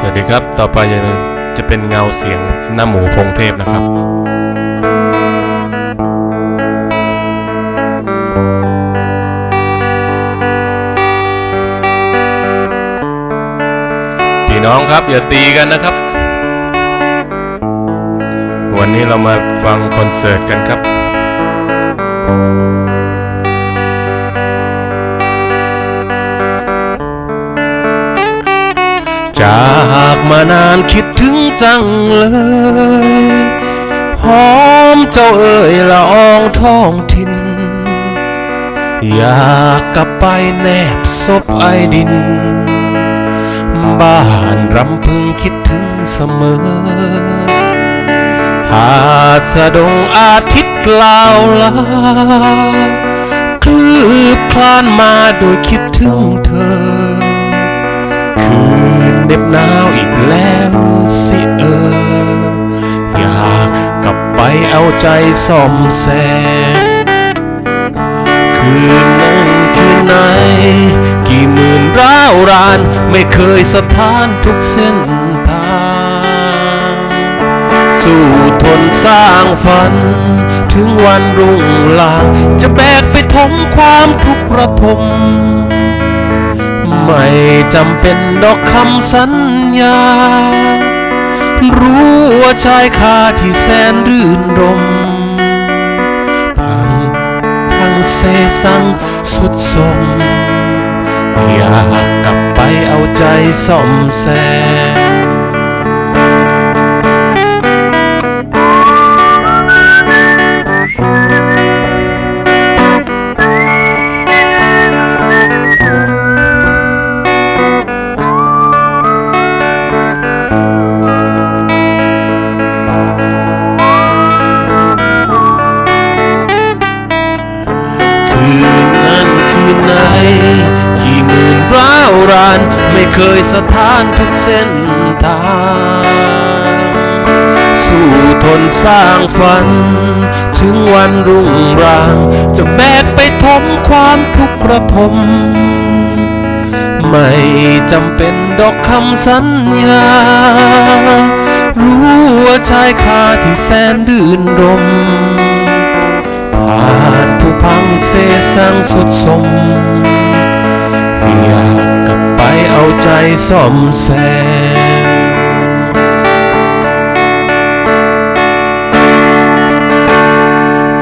สวัสดีครับ ต่อไปจะเป็นเงาเสียงหน้าหมูพงเทพนะครับ พี่น้องครับอย่าตีกันนะครับ วันนี้เรามาฟังคอนเสิร์ตกันครับ จากมานานคิดถึงจังเลยหอมเจ้าเอ่ยละอองท้องถิ่นอยากกลับไปแนบศพไอดิน บ้านรำพึงคิดถึงเสมอ หาสะดงอาทิตย์กล่าวลาคลืบคลานมาโดยคิดถึงเธอ บหนาวอีกแล้วสิเออ อยากกลับไปเอาใจซ่อมแซมคืนนั้นคืนไหน กี่หมื่นร้าวราน ไม่เคยสถานทุกเส้นทาง สู้ทนสร้างฝัน ถึงวันรุ่งลาง จะแบกไปทมความทุกข์ระทม จำเป็นดอกคำสัญญา รู้ว่าชายคาที่แสนรื่นรมพังพังเซซังสุดทรงอยากกลับไปเอาใจซ่อมแซม เคยสถานทุกเส้นทางสู้ทนสร้างฝัน ถึงวันรุ่งราง จะแบกไปทมความทุกข์ระทม ไม่จำเป็นดอกคำสัญญา รู้ว่าชายคาที่แสนดื่นรมผ่านผู้พังเสสังสุดสม ซ่อมแซม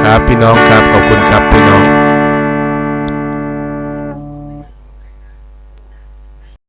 ครับพี่น้องครับขอบคุณครับพี่น้อง